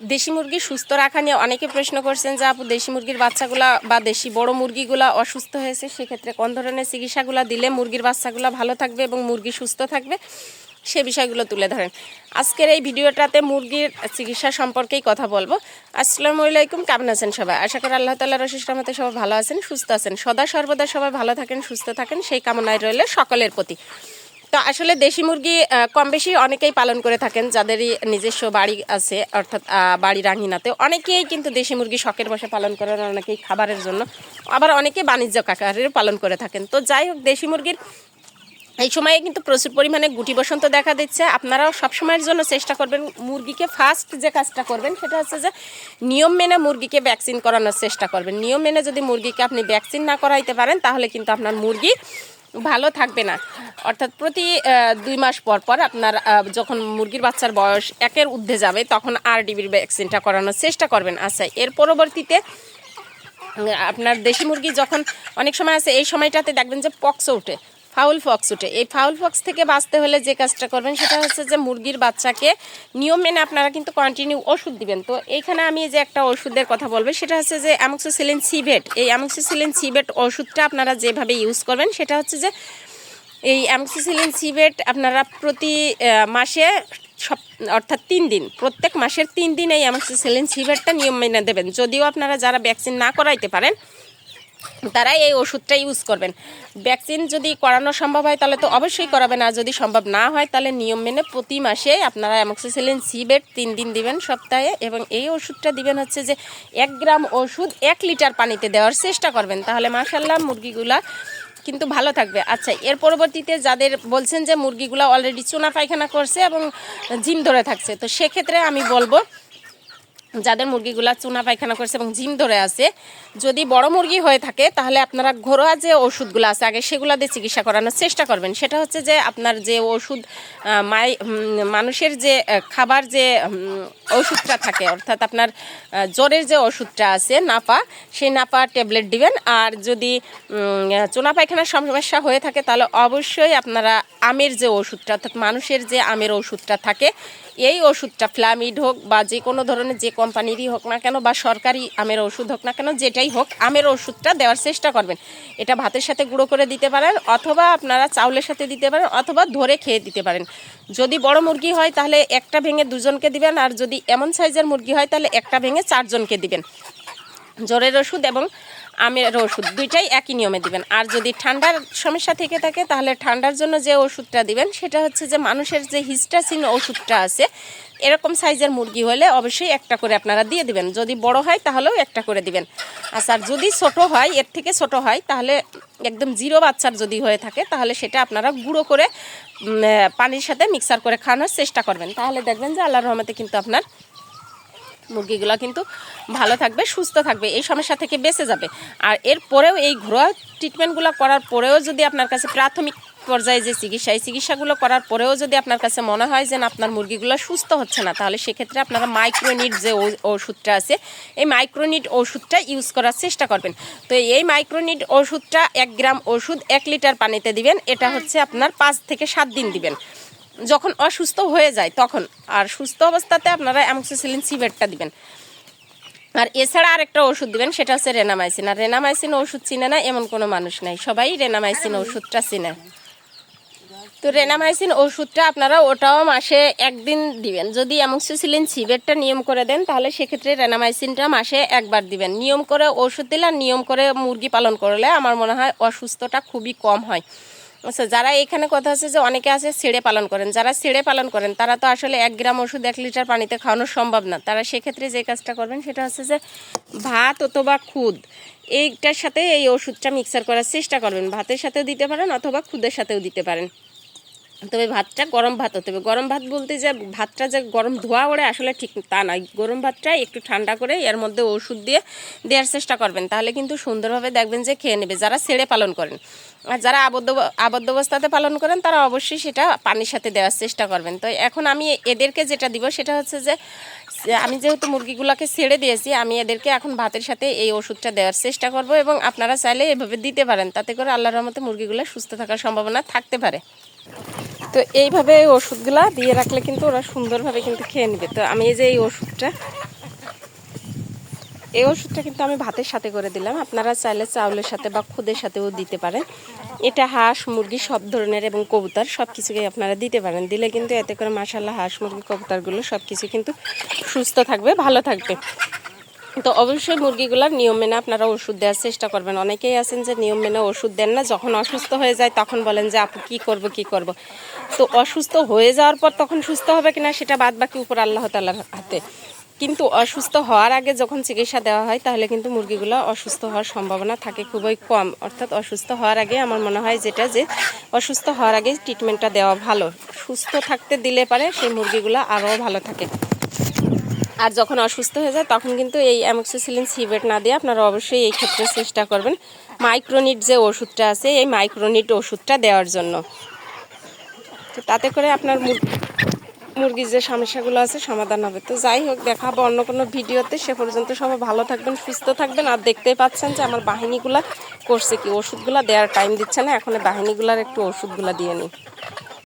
দেশি মুরগি সুস্থ রাখা নিয়ে অনেকে প্রশ্ন করছেন যে আপু, দেশি মুরগির বাচ্চাগুলা বা দেশি বড় মুরগিগুলা অসুস্থ হয়েছে, সেক্ষেত্রে কোন ধরনের চিকিৎসাগুলো দিলে মুরগির বাচ্চাগুলো ভালো থাকবে এবং মুরগি সুস্থ থাকবে? সে বিষয়গুলো তুলে ধরেন। আজকের এই ভিডিওটাতে মুরগির চিকিৎসা সম্পর্কেই কথা বলব। আসসালামু আলাইকুম, কেমন আছেন সবাই? আশা করি আল্লাহ তাল্লাহ রহমতে সবাই ভালো আছেন, সুস্থ আছেন। সদা সর্বদা সবাই ভালো থাকেন, সুস্থ থাকেন, সেই কামনায় রইলে সকলের প্রতি। তো আসলে দেশি মুরগি কম বেশি অনেকেই পালন করে থাকেন যাদেরই নিজস্ব বাড়ি আছে অর্থাৎ আহ, বাড়ির আঙিনাতে অনেকেই কিন্তু দেশি মুরগি শখের বসে পালন করেন অনেকেই খাবারের জন্য। আবার অনেকে বাণিজ্য আকারে পালন করে থাকেন। তো যাই হোক দেশি মুরগির এই সময়ে কিন্তু প্রচুর পরিমাণে গুটি বসন্ত দেখা দিচ্ছে। আপনারাও সবসময়ের জন্য চেষ্টা করবেন মুরগিকে ফার্স্ট যে কাজটা করবেন সেটা হচ্ছে যে নিয়ম মেনে মুরগিকে ভ্যাকসিন করানোর চেষ্টা করবেন। নিয়ম মেনে যদি মুরগিকে আপনি ভ্যাকসিন না করাইতে পারেন তাহলে কিন্তু আপনার মুরগি ভালো থাকবে না। অর্থাৎ প্রতি দুই মাস পর পর আপনার যখন মুরগির বাচ্চার বয়স একের ঊর্ধ্বে যাবে, তখন আর ডিবির ভ্যাকসিনটা করানোর চেষ্টা করবেন আচ্ছা। এর পরবর্তীতে আপনার দেশি মুরগি যখন অনেক সময় আছে, এই সময়টাতে দেখবেন যে পক্স ওঠে। ফাউল ফক্স ওঠে। এই ফাউল ফক্স থেকে বাঁচতে হলে যে কাজটা করবেন সেটা হচ্ছে যে মুরগির বাচ্চাকে নিয়ম মেনে আপনারা কিন্তু কন্টিনিউ ওষুধ দিবেন। তো এইখানে আমি যে একটা ওষুধের কথা বলব, সেটা হচ্ছে যে অ্যামক্সোসিলিন সিভেট এই অ্যামক্সোসিলিন সিভেট ওষুধটা আপনারা যেভাবে ইউজ করবেন, সেটা হচ্ছে যে এই অ্যামক্সিসিলিন সিভেট আপনারা প্রতি মাসে সব অর্থাৎ তিন দিন, প্রত্যেক মাসের তিন দিন এই অ্যামক্সিসিলিন সিভেটটা নিয়ম মেনে দেবেন। যদিও আপনারা যারা ভ্যাকসিন না করাইতে পারেন তারা এই ওষুধটা ইউজ করবেন। ভ্যাকসিন যদি করানো সম্ভব হয়, তাহলে তো অবশ্যই করাবেন। আর যদি সম্ভব না হয়, তাহলে নিয়ম মেনে প্রতি মাসে আপনারা অ্যামক্সিসিলিন সিবেট তিন দিন দিবেন সপ্তাহে এবং এই ওষুধটা দিবেন হচ্ছে যে এক গ্রাম ওষুধ এক লিটার পানিতে দেওয়ার চেষ্টা করবেন। তাহলে মাসাল্লাহ মুরগিগুলা কিন্তু ভালো থাকবে। আচ্ছা এর পরবর্তীতে যাদের বলছেন যে মুরগিগুলো অলরেডি চুনা পায়খানা করছে এবং জিম ধরে থাকছে, তো সেক্ষেত্রে আমি বলব যাদের মুরগিগুলা চুনা পায়খানা করছে এবং জিম ধরে আছে, যদি বড় মুরগি হয়ে থাকে, তাহলে আপনারা ঘরোয়া যে ওষুধগুলো আছে, আগে সেগুলো দিয়ে চিকিৎসা করানোর চেষ্টা করবেন। সেটা হচ্ছে যে আপনার যে ওষুধ মাই মানুষের যে খাবার যে ওষুধটা থাকে, অর্থাৎ আপনার জ্বরের যে ওষুধটা আছে নাপা সেই নাপা ট্যাবলেট দিবেন। আর যদি চুনা পায়খানার সমস্যা হয়ে থাকে, তাহলে অবশ্যই আপনারা আমের যে ওষুধটা, অর্থাৎ মানুষের যে আমের ওষুধটা থাকে এই ওষুধটা ফ্লামিড হোক বা যে কোনো ধরনের যে কোম্পানিরই হোক না কেন বা সরকারি আমের ওষুধ হোক না কেন, যেটাই হোক, আমের ওষুধটা দেওয়ার চেষ্টা করবেন। এটা ভাতের সাথে গুঁড়ো করে দিতে পারেন অথবা আপনারা চাউলের সাথে দিতে পারেন অথবা ধরে খেয়ে দিতে পারেন। যদি বড় মুরগি হয় তাহলে একটা ভেঙে দুজনকে দিবেন আর যদি এমন সাইজের মুরগি হয় তাহলে একটা ভেঙে চারজনকে দিবেন। জ্বরের ওষুধ এবং আমের ওষুধ, দুইটাই একই নিয়মে দিবেন। আর যদি ঠান্ডার সমস্যা থেকে থাকে, তাহলে ঠান্ডার জন্য যে ওষুধটা দিবেন, সেটা হচ্ছে যে মানুষের যে হিস্টাসিন ওষুধটা আছে, এরকম সাইজের মুরগি হলে অবশ্যই একটা করে আপনারা দিয়ে দিবেন। যদি বড় হয়, তাহলেও একটা করে দিবেন। আর যদি ছোট হয়, এর থেকে ছোট হয়, তাহলে একদম জিরো বাচ্চার যদি হয়ে থাকে, তাহলে সেটা আপনারা গুঁড়ো করে পানির সাথে মিক্সার করে খাওয়ানোর চেষ্টা করবেন। তাহলে দেখবেন যে আল্লাহর রহমতে কিন্তু আপনার মুরগিগুলো কিন্তু ভালো থাকবে, সুস্থ থাকবে, এই সমস্যা থেকে বেঁচে যাবে। আর এর পরেও এই ঘরোয়া ট্রিটমেন্টগুলো করার পরেও যদি আপনার কাছে প্রাথমিক পর্যায়ে যে চিকিৎসা, এই চিকিৎসাগুলো করার পরেও যদি আপনার কাছে মনে হয় যে আপনার মুরগিগুলো সুস্থ হচ্ছে না, তাহলে সেক্ষেত্রে আপনারা মাইক্রোনিট যে ওষুধটা আছে, এই মাইক্রোনিট ওষুধটা ইউজ করার চেষ্টা করবেন। তো এই মাইক্রোনিট ওষুধটা এক গ্রাম ওষুধ এক লিটার পানিতে দিবেন, এটা হচ্ছে আপনার পাঁচ থেকে সাত দিন দিবেন। যখন অসুস্থ হয়ে যায় তখন। আর সুস্থ অবস্থাতে আপনারা অ্যামক্সিসিলিন সিভেটটা দিবেন। আর এছাড়া আরেকটা ওষুধ দিবেন সেটা হচ্ছে রেনামাইসিন। আর রেনামাইসিন ওষুধ চিনে না এমন কোনো মানুষ নাই। সবাই রেনামাইসিন ওষুধটা চিনে। তো রেনামাইসিন ওষুধটা আপনারা ওটাও মাসে একদিন দিবেন। যদি অ্যামক্সিসিলিন সিভেটটা নিয়ম করে দেন তাহলে সেক্ষেত্রে রেনামাইসিনটা মাসে একবার দিবেন। নিয়ম করে ওষুধ দিলে আর নিয়ম করে মুরগি পালন করলে আমার মনে হয় অসুস্থটা খুবই কম হয়। আচ্ছা যারা এখানে কথা আছে যে অনেকে আছে ছেড়ে পালন করেন, যারা ছেড়ে পালন করেন, তারা তো আসলে এক গ্রাম ওষুধ এক লিটার পানিতে খাওয়ানো সম্ভব না। তারা সেক্ষেত্রে যে কাজটা করবেন সেটা হচ্ছে যে ভাত অথবা খুদ, এইটার সাথে এই ওষুধটা মিক্সার করার চেষ্টা করবেন। ভাতের সাথেও দিতে পারেন অথবা খুদের সাথেও দিতে পারেন। তবে ভাতটা গরম ভাত হতে হবে। গরম ভাত বলতে যে, ভাতটা যে গরম ধোয়া ওড়ে আসলে ঠিক তা নয়। গরম ভাতটা একটু ঠান্ডা করে এর মধ্যে ওষুধ দিয়ে দেওয়ার চেষ্টা করবেন। তাহলে কিন্তু সুন্দরভাবে দেখবেন যে খেয়ে নেবে, যারা ছেড়ে পালন করেন। আর যারা আবদ্ধ আবদ্ধ অবস্থাতে পালন করেন, তারা অবশ্যই সেটা পানির সাথে দেওয়ার চেষ্টা করবেন। তো এখন আমি এদেরকে যেটা দিব, সেটা হচ্ছে যে আমি যেহেতু মুরগিগুলোকে ছেড়ে দিয়েছি, আমি এদেরকে এখন ভাতের সাথে এই ওষুধটা দেওয়ার চেষ্টা করব এবং আপনারা চাইলে এভাবে দিতে পারেন। তাতে করে আল্লাহর রহমতে মুরগিগুলো সুস্থ থাকার সম্ভাবনা থাকতে পারে। তো এইভাবে এই ওষুধগুলা দিয়ে রাখলে কিন্তু ওরা সুন্দরভাবে কিন্তু খেয়ে নেবে। তো আমি এই যে এই ওষুধটা এই ওষুধটা কিন্তু আমি ভাতের সাথে করে দিলাম। আপনারা চাইলে চাউলের সাথে বা খুদের সাথেও দিতে পারেন। এটা হাঁস, মুরগি সব ধরনের এবং কবুতর সব কিছুকেই আপনারা দিতে পারেন। দিলে কিন্তু এতে করে মাসাল্লাহ হাঁস, মুরগি, কবুতরগুলো সব কিছু কিন্তু সুস্থ থাকবে, ভালো থাকবে। তো অবশ্যই মুরগিগুলোর নিয়ম মেনে আপনারা ওষুধ দেওয়ার চেষ্টা করবেন। অনেকেই আছেন যে নিয়ম মেনে ওষুধ দেন না, যখন অসুস্থ হয়ে যায় তখন বলেন যে, আপু, কী করব, কি করব? তো অসুস্থ হয়ে যাওয়ার পর তখন সুস্থ হবে কিনা সেটা বাদ বাকি উপর আল্লাহ তাল্লার হাতে। কিন্তু অসুস্থ হওয়ার আগে যখন চিকিৎসা দেওয়া হয়, তাহলে কিন্তু মুরগিগুলো অসুস্থ হওয়ার সম্ভাবনা থাকে খুবই কম। অর্থাৎ অসুস্থ হওয়ার আগে আমার মনে হয় যেটা যে, অসুস্থ হওয়ার আগে ট্রিটমেন্টটা দেওয়া ভালো। সুস্থ থাকতে দিলে পারে, সেই মুরগিগুলো আরও ভালো থাকে। আর যখন অসুস্থ হয়ে যায়, তখন কিন্তু এই অ্যামক্সিসিলিন সিভেট না দিয়ে আপনারা অবশ্যই এই ক্ষেত্রে চেষ্টা করবেন মাইক্রোনিট যে ওষুধটা আছে, এই মাইক্রোনিট ওষুধটা দেওয়ার জন্য। তো তাতে করে আপনার মুর- মুরগির যে সমস্যাগুলো আছে, সমাধান হবে। তো যাই হোক, দেখাবো অন্য কোনো ভিডিওতে। সে পর্যন্ত সবাই ভালো থাকবেন, সুস্থ থাকবেন। আর দেখতেই পাচ্ছেন যে আমার বাহিনীগুলা করছে কি? ওষুধগুলো দেওয়ার টাইম দিচ্ছে না, এখন বাহিনীগুলার একটু ওষুধগুলো দিয়ে নিই।